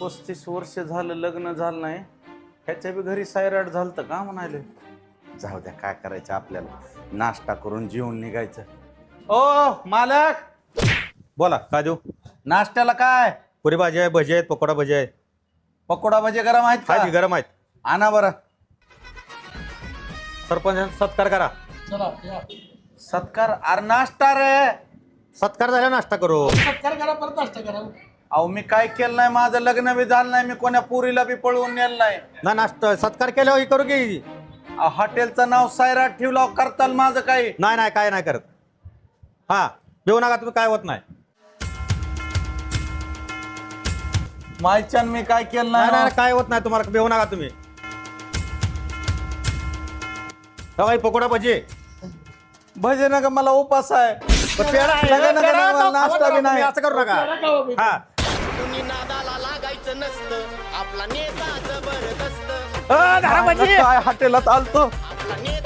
पस्तीस वर्ष झालं लग्न झालं नाही. ह्याच्या बी घरी सायराट झालं तर का म्हणाले? जाऊ द्या काय करायचं आपल्याला? नाश्ता करून जेवून निघायचं. ओ मालक! बोला काय देऊ? नाश्त्याला काय? पुरी भाजी आहे भजी आहेत पकोडा भजी आहेत पकोडा भजे गरम आहेत का? गरम आहेत? आणा बरं. सरपंच सत्कार करा. चला या. सत्कार अरे नाश्ता रे. सत्कार झाला नाश्ता करू. सत्कार करा परत नाश्ता करा. अहो मी काय केलं नाही? माझं लग्न बी झालं नाही. मी कोण्या पुरीला बी पळवून नेलं नाही. ना नाश्ता सत्कार केल्यावर हे करू की? अहो, हॉटेलचं नाव सायराट ठेवलं. करताल माझं काही. नाही नाही काय नाही करत. हा घेऊ नका तुम्ही काय होत नाही. मायच्यान मी काय केलं नाही नाही नाही काय होत नाही तुम्हाला. बेहू नका तुम्ही. हवाई पकोडा भजी. भजे नका मला उपास आहे. पण पेढा आहे. लग्न पेढा करा, मला आहे, नाश्ता खावा बी तुम्ही, नाही. असं करू नका. हा. कुणी नादाला लागायचं नसतं. आपला नेता जबरदस्त. अ, धरा भजी. काय हॉटेलात आलतो? आपला नेता